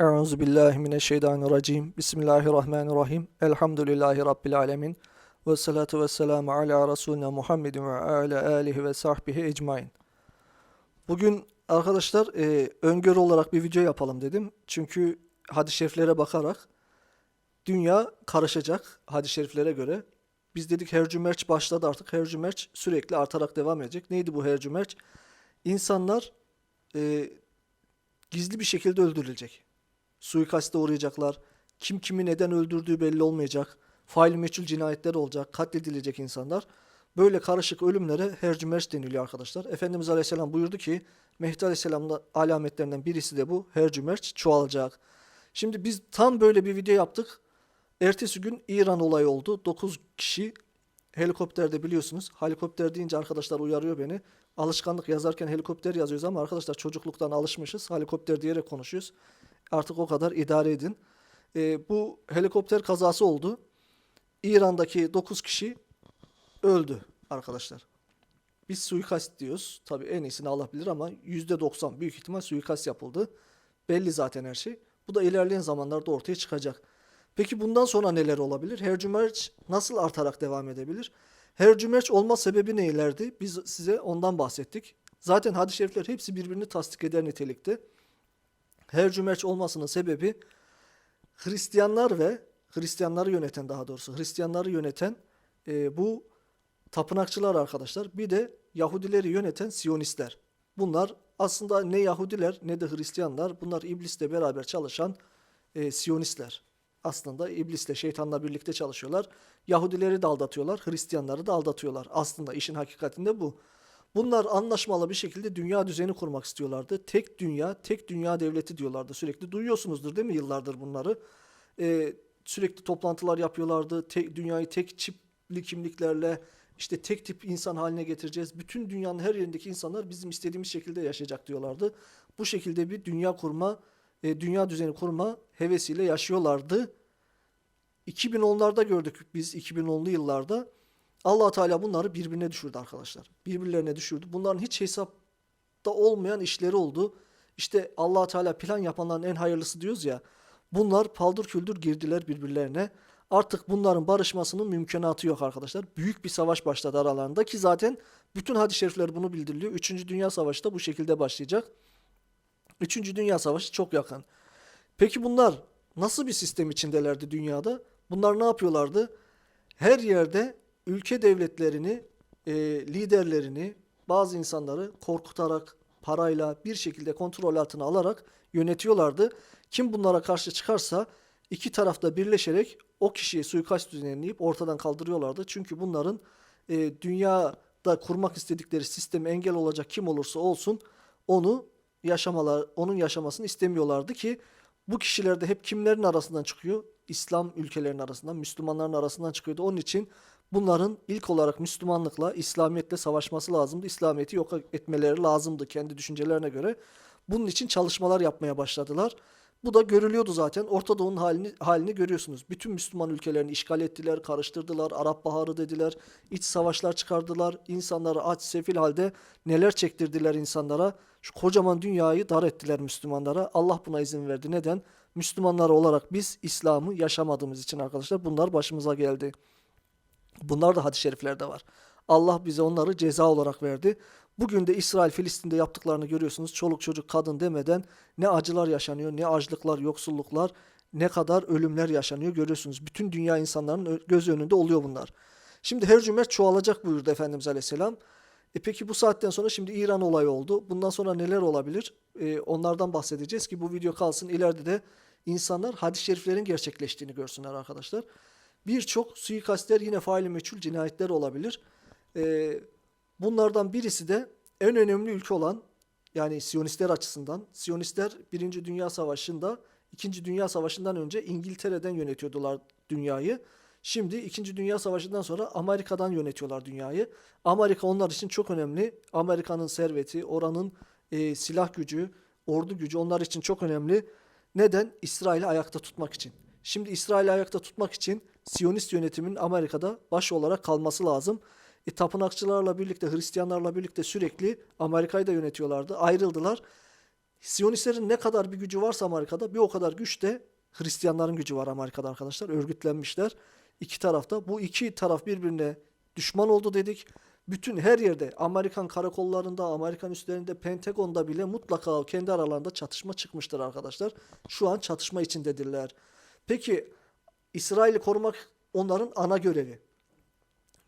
Euzu billahi mineşşeytanirracim. Bismillahirrahmanirrahim. Elhamdülillahi rabbil alamin. Ve salatu vesselamu ala Resulina Muhammedin ve ala alihi ve sahbihi ecmain. Bugün arkadaşlar e, öngörü olarak bir video yapalım dedim. Çünkü hadis-i şeriflere bakarak dünya karışacak hadis-i şeriflere göre. Biz dedik hercümerç başladı artık. Hercümerç sürekli artarak devam edecek. Neydi bu hercümerç? İnsanlar e, gizli bir şekilde öldürülecek. Suikaste uğrayacaklar. Kim kimi neden öldürdüğü belli olmayacak. Fail meçhul cinayetler olacak. Katledilecek insanlar. Böyle karışık ölümlere hercümerç deniliyor arkadaşlar. Efendimiz Aleyhisselam buyurdu ki Mehdi Aleyhisselam'ın alametlerinden birisi de bu. Hercümerç çoğalacak. Şimdi biz tam böyle bir video yaptık. Ertesi gün İran olayı oldu. 9 kişi helikopterde biliyorsunuz. Helikopter deyince arkadaşlar uyarıyor beni. Alışkanlık yazarken helikopter yazıyoruz ama arkadaşlar çocukluktan alışmışız. Helikopter diyerek konuşuyoruz. Artık o kadar idare edin. Ee, bu helikopter kazası oldu. İran'daki 9 kişi öldü arkadaşlar. Biz suikast diyoruz. Tabii en iyisini Allah bilir ama %90 büyük ihtimal suikast yapıldı. Belli zaten her şey. Bu da ilerleyen zamanlarda ortaya çıkacak. Peki bundan sonra neler olabilir? Hercümerç nasıl artarak devam edebilir? Hercümerç olma sebebi neylerdi? Biz size ondan bahsettik. Zaten hadis-i şerifler hepsi birbirini tasdik eder nitelikte. Hercümerç olmasının sebebi Hristiyanlar ve Hristiyanları yöneten daha doğrusu Hristiyanları yöneten e, bu tapınakçılar arkadaşlar. Bir de Yahudileri yöneten Siyonistler. Bunlar aslında ne Yahudiler ne de Hristiyanlar. Bunlar iblisle beraber çalışan e, Siyonistler. Aslında iblisle şeytanla birlikte çalışıyorlar. Yahudileri de aldatıyorlar, Hristiyanları da aldatıyorlar. Aslında işin hakikatinde bu. Bunlar anlaşmalı bir şekilde dünya düzeni kurmak istiyorlardı. Tek dünya, tek dünya devleti diyorlardı. Sürekli duyuyorsunuzdur değil mi yıllardır bunları? Ee, sürekli toplantılar yapıyorlardı. Tek, dünyayı tek çipli kimliklerle işte tek tip insan haline getireceğiz. Bütün dünyanın her yerindeki insanlar bizim istediğimiz şekilde yaşayacak diyorlardı. Bu şekilde bir dünya kurma, e, dünya düzeni kurma hevesiyle yaşıyorlardı. 2010'larda gördük biz 2010'lu yıllarda. Allah Teala bunları birbirine düşürdü arkadaşlar. Birbirlerine düşürdü. Bunların hiç hesapta olmayan işleri oldu. İşte allah Teala plan yapanların en hayırlısı diyoruz ya. Bunlar paldır küldür girdiler birbirlerine. Artık bunların barışmasının mümkünatı yok arkadaşlar. Büyük bir savaş başladı aralarında ki zaten bütün hadis-i şerifler bunu bildiriliyor. Üçüncü Dünya Savaşı da bu şekilde başlayacak. Üçüncü Dünya Savaşı çok yakın. Peki bunlar nasıl bir sistem içindelerdi dünyada? Bunlar ne yapıyorlardı? Her yerde ülke devletlerini, e, liderlerini, bazı insanları korkutarak, parayla bir şekilde kontrol altına alarak yönetiyorlardı. Kim bunlara karşı çıkarsa iki tarafta birleşerek o kişiye suikast düzenleyip ortadan kaldırıyorlardı. Çünkü bunların e, dünyada kurmak istedikleri sisteme engel olacak kim olursa olsun onu yaşamalar, onun yaşamasını istemiyorlardı ki bu kişiler de hep kimlerin arasından çıkıyor? İslam ülkelerinin arasından, Müslümanların arasından çıkıyordu. Onun için bunların ilk olarak Müslümanlıkla, İslamiyetle savaşması lazımdı. İslamiyet'i yok etmeleri lazımdı kendi düşüncelerine göre. Bunun için çalışmalar yapmaya başladılar. Bu da görülüyordu zaten. Orta Doğu'nun halini, halini görüyorsunuz. Bütün Müslüman ülkelerini işgal ettiler, karıştırdılar, Arap Baharı dediler, iç savaşlar çıkardılar, insanları aç, sefil halde neler çektirdiler insanlara. Şu kocaman dünyayı dar ettiler Müslümanlara. Allah buna izin verdi. Neden? Müslümanlar olarak biz İslam'ı yaşamadığımız için arkadaşlar bunlar başımıza geldi. Bunlar da hadis-i şeriflerde var. Allah bize onları ceza olarak verdi. Bugün de İsrail Filistin'de yaptıklarını görüyorsunuz. Çoluk çocuk kadın demeden ne acılar yaşanıyor, ne açlıklar, yoksulluklar, ne kadar ölümler yaşanıyor görüyorsunuz. Bütün dünya insanların göz önünde oluyor bunlar. Şimdi her cümer çoğalacak buyurdu Efendimiz Aleyhisselam. E peki bu saatten sonra şimdi İran olayı oldu. Bundan sonra neler olabilir? E, onlardan bahsedeceğiz ki bu video kalsın. İleride de insanlar hadis-i şeriflerin gerçekleştiğini görsünler arkadaşlar. Birçok suikastler yine faili meçhul cinayetler olabilir. E, bunlardan birisi de en önemli ülke olan yani Siyonistler açısından. Siyonistler Birinci Dünya Savaşı'nda, İkinci Dünya Savaşı'ndan önce İngiltere'den yönetiyordular dünyayı. Şimdi İkinci Dünya Savaşı'ndan sonra Amerika'dan yönetiyorlar dünyayı. Amerika onlar için çok önemli. Amerika'nın serveti, oranın e, silah gücü, ordu gücü onlar için çok önemli. Neden? İsrail'i ayakta tutmak için. Şimdi İsrail'i ayakta tutmak için Siyonist yönetimin Amerika'da baş olarak kalması lazım. E, tapınakçılarla birlikte, Hristiyanlarla birlikte sürekli Amerika'yı da yönetiyorlardı. Ayrıldılar. Siyonistlerin ne kadar bir gücü varsa Amerika'da bir o kadar güç de Hristiyanların gücü var Amerika'da arkadaşlar. Örgütlenmişler. İki tarafta. Bu iki taraf birbirine düşman oldu dedik. Bütün her yerde Amerikan karakollarında, Amerikan üslerinde, Pentagon'da bile mutlaka kendi aralarında çatışma çıkmıştır arkadaşlar. Şu an çatışma içindedirler. Peki İsrail'i korumak onların ana görevi.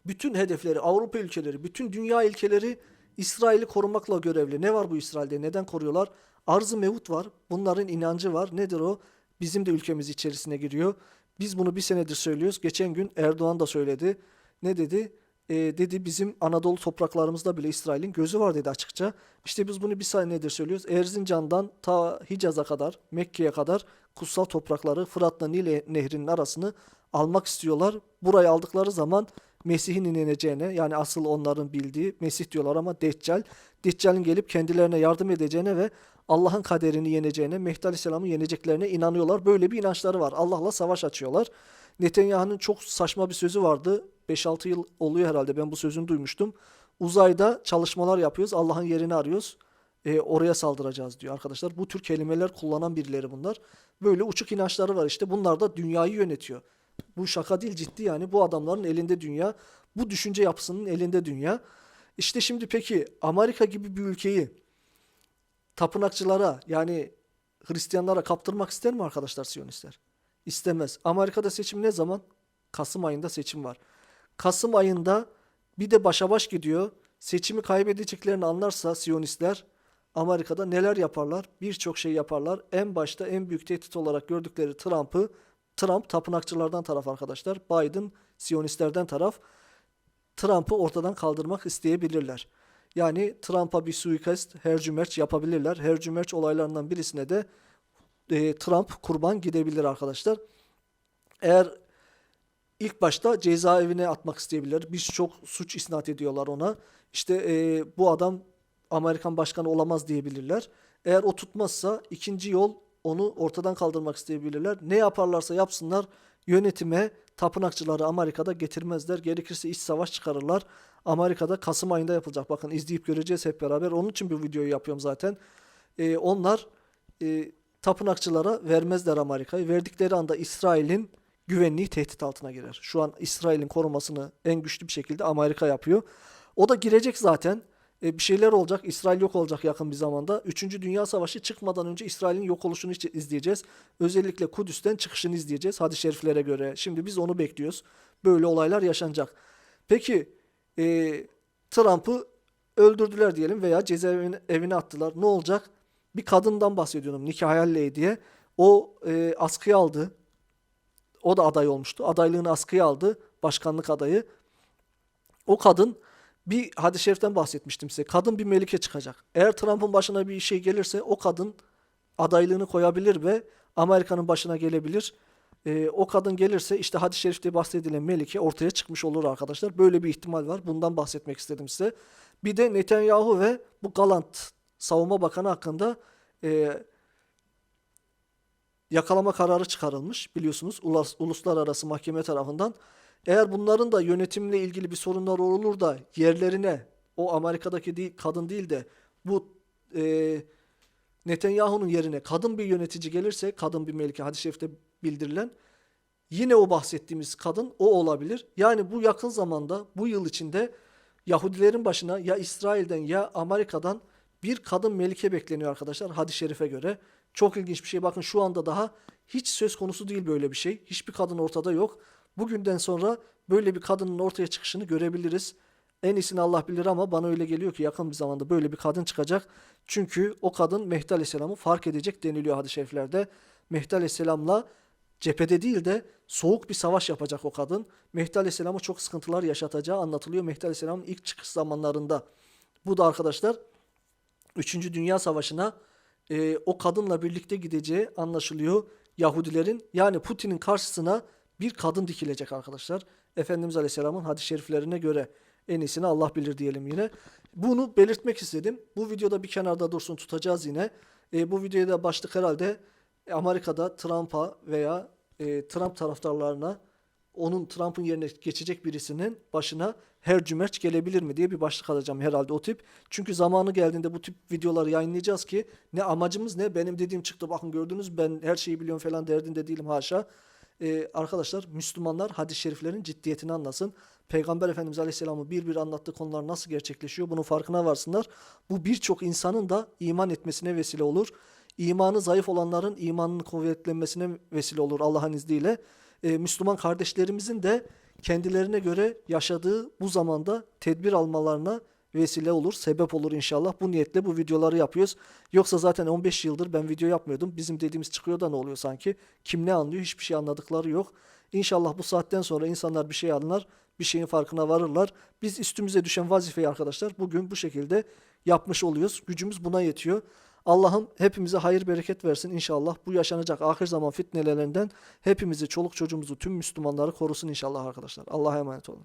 Bütün hedefleri, Avrupa ülkeleri, bütün dünya ülkeleri İsrail'i korumakla görevli. Ne var bu İsrail'de? Neden koruyorlar? Arz-ı mevut var. Bunların inancı var. Nedir o? Bizim de ülkemiz içerisine giriyor. Biz bunu bir senedir söylüyoruz. Geçen gün Erdoğan da söyledi. Ne dedi? Ee, dedi bizim Anadolu topraklarımızda bile İsrail'in gözü var dedi açıkça. İşte biz bunu bir senedir söylüyoruz. Erzincan'dan ta Hicaz'a kadar, Mekke'ye kadar kutsal toprakları Fırat'la Nil nehrinin arasını almak istiyorlar. Burayı aldıkları zaman Mesih'in ineceğine yani asıl onların bildiği Mesih diyorlar ama Deccal. Deccal'in gelip kendilerine yardım edeceğine ve Allah'ın kaderini yeneceğine, Mehdi Aleyhisselam'ı yeneceklerine inanıyorlar. Böyle bir inançları var. Allah'la savaş açıyorlar. Netanyahu'nun çok saçma bir sözü vardı. 5-6 yıl oluyor herhalde ben bu sözünü duymuştum. Uzayda çalışmalar yapıyoruz. Allah'ın yerini arıyoruz. E, oraya saldıracağız diyor arkadaşlar. Bu tür kelimeler kullanan birileri bunlar. Böyle uçuk inançları var işte. Bunlar da dünyayı yönetiyor. Bu şaka değil ciddi yani. Bu adamların elinde dünya. Bu düşünce yapısının elinde dünya. İşte şimdi peki Amerika gibi bir ülkeyi tapınakçılara yani Hristiyanlara kaptırmak ister mi arkadaşlar Siyonistler? İstemez. Amerika'da seçim ne zaman? Kasım ayında seçim var. Kasım ayında bir de başa baş gidiyor. Seçimi kaybedeceklerini anlarsa Siyonistler Amerika'da neler yaparlar? Birçok şey yaparlar. En başta en büyük tehdit olarak gördükleri Trump'ı Trump tapınakçılardan taraf arkadaşlar. Biden Siyonistlerden taraf. Trump'ı ortadan kaldırmak isteyebilirler. Yani Trump'a bir suikast hercümerç yapabilirler. Hercümerç olaylarından birisine de e, Trump kurban gidebilir arkadaşlar. Eğer ilk başta cezaevine atmak isteyebilirler. Birçok suç isnat ediyorlar ona. İşte e, bu adam Amerikan başkanı olamaz diyebilirler. Eğer o tutmazsa ikinci yol onu ortadan kaldırmak isteyebilirler. Ne yaparlarsa yapsınlar yönetime tapınakçıları Amerika'da getirmezler. Gerekirse iç savaş çıkarırlar. Amerika'da Kasım ayında yapılacak. Bakın izleyip göreceğiz hep beraber. Onun için bu videoyu yapıyorum zaten. Ee, onlar e, tapınakçılara vermezler Amerika'yı. Verdikleri anda İsrail'in güvenliği tehdit altına girer. Şu an İsrail'in korumasını en güçlü bir şekilde Amerika yapıyor. O da girecek zaten. E, bir şeyler olacak. İsrail yok olacak yakın bir zamanda. Üçüncü Dünya Savaşı çıkmadan önce İsrail'in yok oluşunu izleyeceğiz. Özellikle Kudüs'ten çıkışını izleyeceğiz. Hadis-i şeriflere göre. Şimdi biz onu bekliyoruz. Böyle olaylar yaşanacak. Peki e, Trump'ı öldürdüler diyelim veya cezaevine evine attılar. Ne olacak? Bir kadından bahsediyorum. Nikah Hayal diye. O e, askıya aldı. O da aday olmuştu. Adaylığını askıya aldı. Başkanlık adayı. O kadın bir hadis-i şeriften bahsetmiştim size. Kadın bir melike çıkacak. Eğer Trump'ın başına bir şey gelirse o kadın adaylığını koyabilir ve Amerika'nın başına gelebilir. Ee, o kadın gelirse işte hadis-i şerifte bahsedilen melike ortaya çıkmış olur arkadaşlar. Böyle bir ihtimal var. Bundan bahsetmek istedim size. Bir de Netanyahu ve bu Galant savunma bakanı hakkında e, yakalama kararı çıkarılmış biliyorsunuz ulus, uluslararası mahkeme tarafından. Eğer bunların da yönetimle ilgili bir sorunlar olur da yerlerine o Amerika'daki değil, kadın değil de bu e, Netanyahu'nun yerine kadın bir yönetici gelirse kadın bir melike hadis-i şerifte bildirilen yine o bahsettiğimiz kadın o olabilir. Yani bu yakın zamanda bu yıl içinde Yahudilerin başına ya İsrail'den ya Amerika'dan bir kadın melike bekleniyor arkadaşlar hadis-i şerife göre. Çok ilginç bir şey. Bakın şu anda daha hiç söz konusu değil böyle bir şey. Hiçbir kadın ortada yok. Bugünden sonra böyle bir kadının ortaya çıkışını görebiliriz. En iyisini Allah bilir ama bana öyle geliyor ki yakın bir zamanda böyle bir kadın çıkacak. Çünkü o kadın Mehdi Aleyhisselam'ı fark edecek deniliyor hadis-i şeriflerde. Mehdi Aleyhisselam'la cephede değil de soğuk bir savaş yapacak o kadın. Mehdi Aleyhisselam'a çok sıkıntılar yaşatacağı anlatılıyor Mehdi Aleyhisselam'ın ilk çıkış zamanlarında. Bu da arkadaşlar 3. Dünya Savaşı'na e, o kadınla birlikte gideceği anlaşılıyor Yahudilerin. Yani Putin'in karşısına bir kadın dikilecek arkadaşlar. Efendimiz Aleyhisselam'ın hadis-i şeriflerine göre en iyisini Allah bilir diyelim yine. Bunu belirtmek istedim. Bu videoda bir kenarda dursun tutacağız yine. E, bu videoya da başlık herhalde Amerika'da Trump'a veya e, Trump taraftarlarına onun Trump'ın yerine geçecek birisinin başına her cümerç gelebilir mi diye bir başlık atacağım herhalde o tip. Çünkü zamanı geldiğinde bu tip videoları yayınlayacağız ki ne amacımız ne benim dediğim çıktı bakın gördünüz ben her şeyi biliyorum falan derdinde değilim haşa. Ee, arkadaşlar Müslümanlar hadis-i şeriflerin ciddiyetini anlasın. Peygamber Efendimiz Aleyhisselam'ın bir bir anlattığı konular nasıl gerçekleşiyor bunun farkına varsınlar. Bu birçok insanın da iman etmesine vesile olur. İmanı zayıf olanların imanının kuvvetlenmesine vesile olur Allah'ın izniyle. Ee, Müslüman kardeşlerimizin de kendilerine göre yaşadığı bu zamanda tedbir almalarına vesile olur, sebep olur inşallah. Bu niyetle bu videoları yapıyoruz. Yoksa zaten 15 yıldır ben video yapmıyordum. Bizim dediğimiz çıkıyor da ne oluyor sanki? Kim ne anlıyor? Hiçbir şey anladıkları yok. İnşallah bu saatten sonra insanlar bir şey anlar, bir şeyin farkına varırlar. Biz üstümüze düşen vazifeyi arkadaşlar bugün bu şekilde yapmış oluyoruz. Gücümüz buna yetiyor. Allah'ım hepimize hayır bereket versin inşallah. Bu yaşanacak ahir zaman fitnelerinden hepimizi, çoluk çocuğumuzu, tüm Müslümanları korusun inşallah arkadaşlar. Allah'a emanet olun.